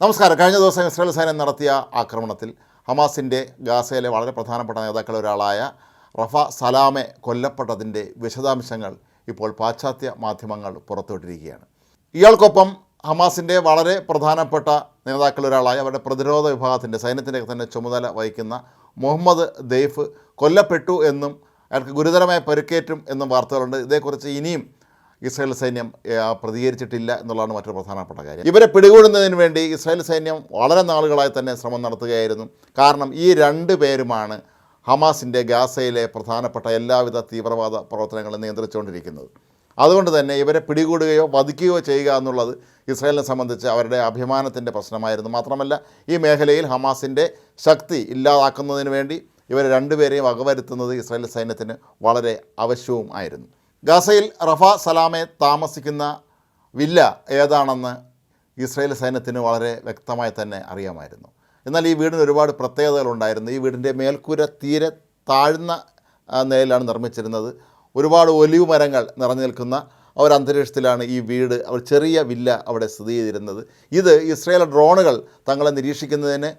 നമസ്കാരം. കഴിഞ്ഞ ദിവസം ഇസ്രായേൽ സൈന്യം നടത്തിയ ആക്രമണത്തിൽ ഹമാസിന്റെ ഗാസയിലെ വളരെ പ്രധാനപ്പെട്ട നേതാക്കളിൽ ഒരാളായ റഫ സലാമെ കൊല്ലപ്പെട്ടതിന്റെ വിശദാംശങ്ങൾ ഇപ്പോൾ പാശ്ചാത്യ മാധ്യമങ്ങൾ പുറത്തുവിട്ടിരിക്കുകയാണ്. ഇയാൾക്കൊപ്പം ഹമാസിന്റെ വളരെ പ്രധാനപ്പെട്ട നേതാക്കളിൽ ഒരാളായ അവരുടെ പ്രതിരോധ വിഭാഗത്തിന്റെ സൈന്യത്തിന്റെ തന്നെ ചുമതല വഹിക്കുന്ന മുഹമ്മദ് ദെയ്ഫ് കൊല്ലപ്പെട്ടു എന്നും അയാൾക്ക് ഗുരുതരമായ പരിക്കേറ്റും എന്നും വാർത്തകളുണ്ട്. ഇതേക്കുറിച്ച് ഇനിയും ഇസ്രായേൽ സൈന്യം പ്രതികരിച്ചിട്ടില്ല എന്നുള്ളതാണ് മറ്റൊരു പ്രധാനപ്പെട്ട കാര്യം. ഇവരെ പിടികൂടുന്നതിന് വേണ്ടി ഇസ്രായേൽ സൈന്യം വളരെ നാളുകളായി തന്നെ ശ്രമം നടത്തുകയായിരുന്നു. കാരണം ഈ രണ്ട് പേരുമാണ് ഹമാസിന്റെ ഗാസയിലെ പ്രധാനപ്പെട്ട എല്ലാവിധ തീവ്രവാദ പ്രവർത്തനങ്ങളും നിയന്ത്രിച്ചുകൊണ്ടിരിക്കുന്നത്. അതുകൊണ്ട് തന്നെ ഇവരെ പിടികൂടുകയോ വധിക്കുകയോ ചെയ്യുക എന്നുള്ളത് ഇസ്രായേലിനെ സംബന്ധിച്ച് അവരുടെ അഭിമാനത്തിന്റെ പ്രശ്നമായിരുന്നു. മാത്രമല്ല ഈ മേഖലയിൽ ഹമാസിന്റെ ശക്തി ഇല്ലാതാക്കുന്നതിന് വേണ്ടി ഇവരെ രണ്ടുപേരെയും വകവരുത്തുന്നത് ഇസ്രായേൽ സൈന്യത്തിന് വളരെ ആവശ്യവും ആയിരുന്നു. ഗാസയിൽ റഫ സലാമെ താമസിക്കുന്ന വില്ല ഏതാണെന്ന് ഇസ്രയേൽ സൈന്യത്തിന് വളരെ വ്യക്തമായി തന്നെ അറിയാമായിരുന്നു. എന്നാൽ ഈ വീടിന് ഒരുപാട് പ്രത്യേകതകളുണ്ടായിരുന്നു. ഈ വീടിന്റെ മേൽക്കൂര തീരെ താഴ്ന്ന നിലയിലാണ് നിർമ്മിച്ചിരുന്നത്. ഒരുപാട് ഒലിവ് മരങ്ങൾ നിറഞ്ഞു നിൽക്കുന്ന ഒരന്തരീക്ഷത്തിലാണ് ഒരു അന്തരീക്ഷത്തിലാണ് ഈ വീട് അവർ ചെറിയ വില്ല അവിടെ സ്ഥിതി ചെയ്തിരുന്നത്. ഇത് ഇസ്രയേൽ ഡ്രോണുകൾ തങ്ങളെ നിരീക്ഷിക്കുന്നതിന്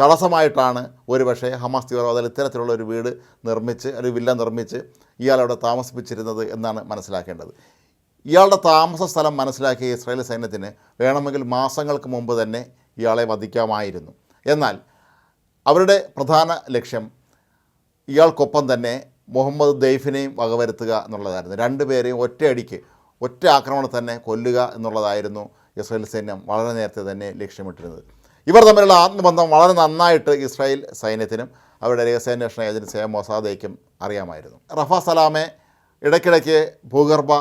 തടസ്സമായിട്ടാണ് ഒരുപക്ഷെ ഹമാസ് തീവ്രവാദികൾ ഇത്തരത്തിലുള്ള ഒരു വീട് നിർമ്മിച്ച് ഒരു വില്ല നിർമ്മിച്ച് ഇയാളവിടെ താമസിപ്പിച്ചിരുന്നത് എന്നാണ് മനസ്സിലാക്കേണ്ടത്. ഇയാളുടെ താമസ സ്ഥലം മനസ്സിലാക്കിയ ഇസ്രായേൽ സൈന്യത്തിന് വേണമെങ്കിൽ മാസങ്ങൾക്ക് മുമ്പ് തന്നെ ഇയാളെ വധിക്കാമായിരുന്നു. എന്നാൽ അവരുടെ പ്രധാന ലക്ഷ്യം ഇയാൾക്കൊപ്പം തന്നെ മുഹമ്മദ് ദൈഫിനെയും വകവരുത്തുക എന്നുള്ളതായിരുന്നു. രണ്ടുപേരെയും ഒറ്റയടിക്ക് ഒറ്റ ആക്രമണം തന്നെ കൊല്ലുക എന്നുള്ളതായിരുന്നു ഇസ്രായേൽ സൈന്യം വളരെ നേരത്തെ തന്നെ ലക്ഷ്യമിട്ടിരുന്നത്. ഇവർ തമ്മിലുള്ള ആത്മബന്ധം വളരെ നന്നായിട്ട് ഇസ്രായേൽ സൈന്യത്തിനും അവരുടെ രഹസ്യാന്വേഷണ ഏജൻസിയായ മൊസാദയ്ക്കും അറിയാമായിരുന്നു. റഫ സലാമെ ഇടയ്ക്കിടയ്ക്ക് ഭൂഗർഭ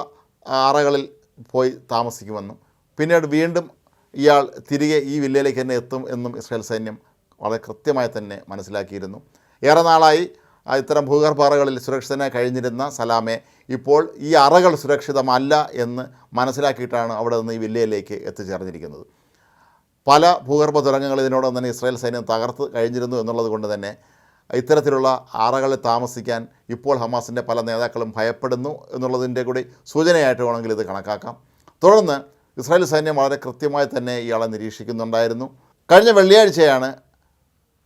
അറകളിൽ പോയി താമസിക്കുമെന്നും പിന്നീട് വീണ്ടും ഇയാൾ തിരികെ ഈ വില്ലയിലേക്ക് തന്നെ എത്തും എന്നും ഇസ്രായേൽ സൈന്യം വളരെ കൃത്യമായി തന്നെ മനസ്സിലാക്കിയിരുന്നു. ഏറെ നാളായി ഇത്തരം ഭൂഗർഭ അറകളിൽ സുരക്ഷിതനായി കഴിഞ്ഞിരുന്ന സലാമെ ഇപ്പോൾ ഈ അറകൾ സുരക്ഷിതമല്ല എന്ന് മനസ്സിലാക്കിയിട്ടാണ് അവിടെ നിന്ന് ഈ വില്ലയിലേക്ക് എത്തിച്ചേർന്നിരിക്കുന്നത്. പല ഭൂഗർഭ തുരങ്കങ്ങൾ ഇതിനോടൊപ്പം തന്നെ ഇസ്രായേൽ സൈന്യം തകർത്ത് കഴിഞ്ഞിരുന്നു എന്നുള്ളത് കൊണ്ട് തന്നെ ഇത്തരത്തിലുള്ള അറകളിൽ താമസിക്കാൻ ഇപ്പോൾ ഹമാസിന്റെ പല നേതാക്കളും ഭയപ്പെടുന്നു എന്നുള്ളതിന്റെ കൂടി സൂചനയായിട്ട് വേണമെങ്കിൽ ഇത് കണക്കാക്കാം. തുടർന്ന് ഇസ്രായേൽ സൈന്യം വളരെ കൃത്യമായി തന്നെ ഇയാളെ നിരീക്ഷിക്കുന്നുണ്ടായിരുന്നു. കഴിഞ്ഞ വെള്ളിയാഴ്ചയാണ്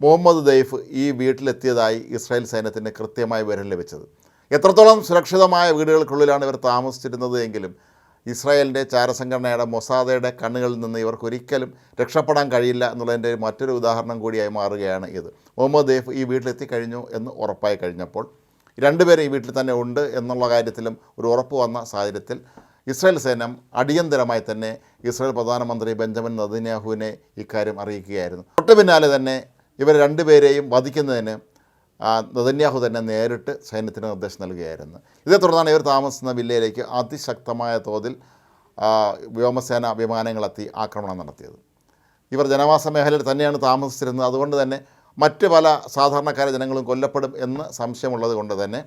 മുഹമ്മദ് ദൈഫ് ഈ വീട്ടിലെത്തിയതായി ഇസ്രായേൽ സൈന്യത്തിന് കൃത്യമായി വിവരം ലഭിച്ചത്. എത്രത്തോളം സുരക്ഷിതമായ വീടുകൾക്കുള്ളിലാണ് ഇവർ താമസിച്ചിരുന്നത് എങ്കിലും ഇസ്രായേലിന്റെ ചാരസംഘടനയുടെ മൊസാദയുടെ കണ്ണുകളിൽ നിന്ന് ഇവർക്കൊരിക്കലും രക്ഷപ്പെടാൻ കഴിയില്ല എന്നുള്ളതിന്റെ മറ്റൊരു ഉദാഹരണം കൂടിയായി മാറുകയാണ് ഇത്. മുഹമ്മദ് ദേഫ് ഈ വീട്ടിലെത്തി കഴിഞ്ഞു എന്ന് ഉറപ്പായി കഴിഞ്ഞപ്പോൾ രണ്ടുപേരും ഈ വീട്ടിൽ തന്നെ ഉണ്ട് എന്നുള്ള കാര്യത്തിലും ഒരു ഉറപ്പ് വന്ന സാഹചര്യത്തിൽ ഇസ്രായേൽ സേന അടിയന്തരമായി തന്നെ ഇസ്രായേൽ പ്രധാനമന്ത്രി ബെഞ്ചമിൻ നദിന്യാഹുവിനെ ഇക്കാര്യം അറിയിക്കുകയായിരുന്നു. തൊട്ട് പിന്നാലെ തന്നെ ഇവർ രണ്ടുപേരെയും വധിക്കുന്നതിന് നെതന്യാഹു തന്നെ നേരിട്ട് സൈന്യത്തിന് നിർദ്ദേശം നൽകുകയായിരുന്നു. ഇതേ തുടർന്നാണ് ഇവർ താമസിക്കുന്ന വില്ലയിലേക്ക് അതിശക്തമായ തോതിൽ വ്യോമസേന വിമാനങ്ങളെത്തി ആക്രമണം നടത്തിയത്. ഇവർ ജനവാസ മേഖലയിൽ തന്നെയാണ് താമസിച്ചിരുന്നത്. അതുകൊണ്ട് തന്നെ മറ്റ് പല സാധാരണക്കാരെ ജനങ്ങളും കൊല്ലപ്പെടും എന്ന് സംശയമുള്ളത് കൊണ്ട് തന്നെ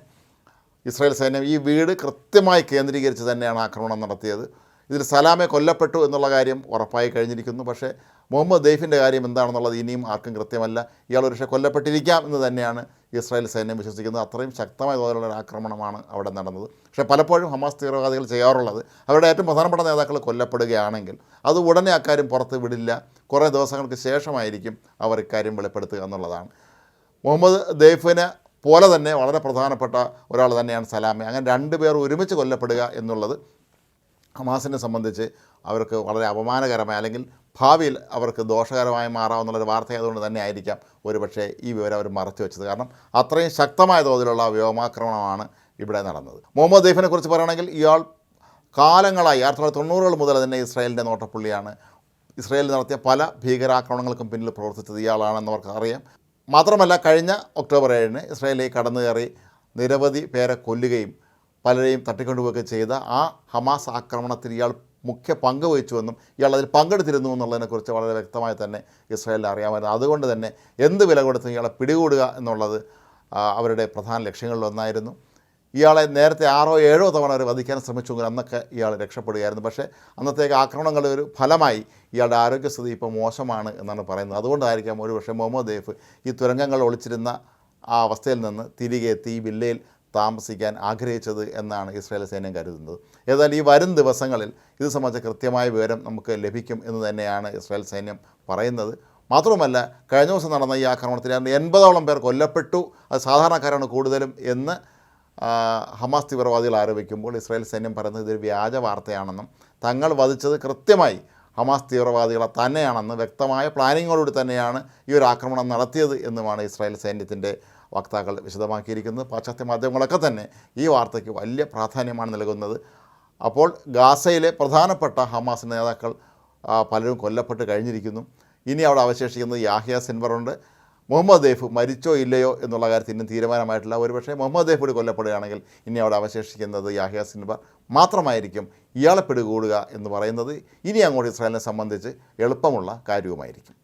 ഇസ്രായേൽ സൈന്യം ഈ വീട് കൃത്യമായി കേന്ദ്രീകരിച്ച് തന്നെയാണ് ആക്രമണം നടത്തിയത്. ഇതിൽ സലാമെ കൊല്ലപ്പെട്ടു എന്നുള്ള കാര്യം ഉറപ്പായി കഴിഞ്ഞിരിക്കുന്നു. പക്ഷേ മുഹമ്മദ് ദൈഫിന്റെ കാര്യം എന്താണെന്നുള്ളത് ഇനിയും ആർക്കും കൃത്യമല്ല. ഇയാൾ ഒരുപക്ഷെ കൊല്ലപ്പെട്ടിരിക്കാം എന്ന് തന്നെയാണ് ഇസ്രായേൽ സൈന്യം വിശ്വസിക്കുന്നത്. അത്രയും ശക്തമായ തോതിലുള്ള ഒരു ആക്രമണമാണ് അവിടെ നടന്നത്. പക്ഷേ പലപ്പോഴും ഹമാസ് തീവ്രവാദികൾ ചെയ്യാറുള്ളത് അവരുടെ ഏറ്റവും പ്രധാനപ്പെട്ട നേതാക്കൾ കൊല്ലപ്പെടുകയാണെങ്കിൽ അത് ഉടനെ അക്കാര്യം പുറത്ത് വിടില്ല. കുറേ ദിവസങ്ങൾക്ക് ശേഷമായിരിക്കും അവർ ഇക്കാര്യം വെളിപ്പെടുത്തുക എന്നുള്ളതാണ്. മുഹമ്മദ് ദൈഫിനെ പോലെ തന്നെ വളരെ പ്രധാനപ്പെട്ട ഒരാൾ തന്നെയാണ് സലാമെ. അങ്ങനെ രണ്ട് പേർ ഒരുമിച്ച് കൊല്ലപ്പെടുക എന്നുള്ളത് ഹമാസിനെ സംബന്ധിച്ച് അവർക്ക് വളരെ അപമാനകരമായ അല്ലെങ്കിൽ ഭാവിയിൽ അവർക്ക് ദോഷകരമായി മാറാവുന്നുള്ളൊരു വാർത്തയായതുകൊണ്ട് തന്നെ ആയിരിക്കാം ഒരുപക്ഷേ ഈ വിവരം അവർ മറച്ചു വെച്ചത്. കാരണം അത്രയും ശക്തമായ തോതിലുള്ള വ്യോമാക്രമണമാണ് ഇവിടെ നടന്നത്. മുഹമ്മദ് ദൈഫിനെ കുറിച്ച് പറയുകയാണെങ്കിൽ ഇയാൾ കാലങ്ങളായി ആയിരത്തി തൊള്ളായിരത്തി തൊണ്ണൂറുകൾ മുതൽ തന്നെ ഇസ്രായേലിന്റെ നോട്ടപ്പുള്ളിയാണ്. ഇസ്രായേലിൽ നടത്തിയ പല ഭീകരാക്രമണങ്ങൾക്കും പിന്നിൽ പ്രവർത്തിച്ചത് ഇയാളാണെന്ന് അവർക്ക് അറിയാം. മാത്രമല്ല കഴിഞ്ഞ ഒക്ടോബർ ഏഴിന് ഇസ്രായേലിലേക്ക് കടന്നു കയറി നിരവധി പേരെ കൊല്ലുകയും പലരെയും തട്ടിക്കൊണ്ടുപോവുകയൊക്കെ ചെയ്ത ആ ഹമാസ് ആക്രമണത്തിൽ ഇയാൾ മുഖ്യ പങ്ക് വഹിച്ചുവെന്നും ഇയാൾ അതിൽ പങ്കെടുത്തിരുന്നു എന്നുള്ളതിനെക്കുറിച്ച് വളരെ വ്യക്തമായി തന്നെ ഇസ്രായേലിൽ അറിയാമായിരുന്നു. അതുകൊണ്ട് തന്നെ എന്ത് വില കൊടുത്തും ഇയാളെ പിടികൂടുക എന്നുള്ളത് അവരുടെ പ്രധാന ലക്ഷ്യങ്ങളിലൊന്നായിരുന്നു ഇയാളെ നേരത്തെ ആറോ ഏഴോ തവണ അവർ വധിക്കാൻ ശ്രമിച്ചുവെങ്കിൽ അന്നൊക്കെ ഇയാൾ രക്ഷപ്പെടുകയായിരുന്നു. പക്ഷേ അന്നത്തേക്ക് ആക്രമണങ്ങളുടെ ഒരു ഫലമായി ഇയാളുടെ ആരോഗ്യസ്ഥിതി ഇപ്പോൾ മോശമാണ് എന്നാണ് പറയുന്നത്. അതുകൊണ്ടായിരിക്കാം ഒരു പക്ഷേ മുഹമ്മദ് ദൈഫ് ഈ തുരങ്കങ്ങൾ ഒളിച്ചിരുന്ന ആ അവസ്ഥയിൽ നിന്ന് തിരികെ എത്തി ഈ വില്ലയിൽ താമസിക്കാൻ ആഗ്രഹിച്ചത് എന്നാണ് ഇസ്രായേൽ സൈന്യം കരുതുന്നത്. ഏതായാലും ഈ വരും ദിവസങ്ങളിൽ ഇത് സംബന്ധിച്ച കൃത്യമായ വിവരം നമുക്ക് ലഭിക്കും എന്ന് തന്നെയാണ് ഇസ്രായേൽ സൈന്യം പറയുന്നത്. മാത്രവുമല്ല കഴിഞ്ഞ ദിവസം നടന്ന ഈ ആക്രമണത്തിൽ എൺപതോളം പേർ കൊല്ലപ്പെട്ടു. അത് സാധാരണക്കാരാണ് കൂടുതലും എന്ന് ഹമാസ് തീവ്രവാദികൾ ആരോപിക്കുമ്പോൾ ഇസ്രായേൽ സൈന്യം പറയുന്നത് ഇതൊരു വ്യാജ വാർത്തയാണെന്നും തങ്ങൾ വധിച്ചത് കൃത്യമായി ഹമാസ് തീവ്രവാദികളെ തന്നെയാണെന്ന് വ്യക്തമായ പ്ലാനിങ്ങോടുകൂടി തന്നെയാണ് ഈ ഒരു ആക്രമണം നടത്തിയത് എന്നുമാണ് ഇസ്രായേൽ സൈന്യത്തിന്റെ വക്താക്കൾ വിശദമാക്കിയിരിക്കുന്നത് പാശ്ചാത്യ മാധ്യമങ്ങളൊക്കെ തന്നെ ഈ വാർത്തയ്ക്ക് വലിയ പ്രാധാന്യമാണ് നൽകുന്നത്. അപ്പോൾ ഗാസയിലെ പ്രധാനപ്പെട്ട ഹമാസ് നേതാക്കൾ പലരും കൊല്ലപ്പെട്ട് കഴിഞ്ഞിരിക്കുന്നു. ഇനി അവിടെ അവശേഷിക്കുന്നത് യാഹിയ സിൻവറുണ്ട്. മുഹമ്മദ് ദേഫ് മരിച്ചോ ഇല്ലയോ എന്നുള്ള കാര്യത്തിൽ ഇന്നും തീരുമാനമായിട്ടില്ല. ഒരുപക്ഷേ മുഹമ്മദ് ദേഫ് കൂടി കൊല്ലപ്പെടുകയാണെങ്കിൽ ഇനി അവിടെ അവശേഷിക്കുന്നത് യാഹിയ സിൻവർ മാത്രമായിരിക്കും ഇയാളെ പിടികൂടുക എന്ന് പറയുന്നത്. ഇനി അങ്ങോട്ട് ഇസ്രായേലിനെ സംബന്ധിച്ച് എളുപ്പമുള്ള കാര്യവുമായിരിക്കും.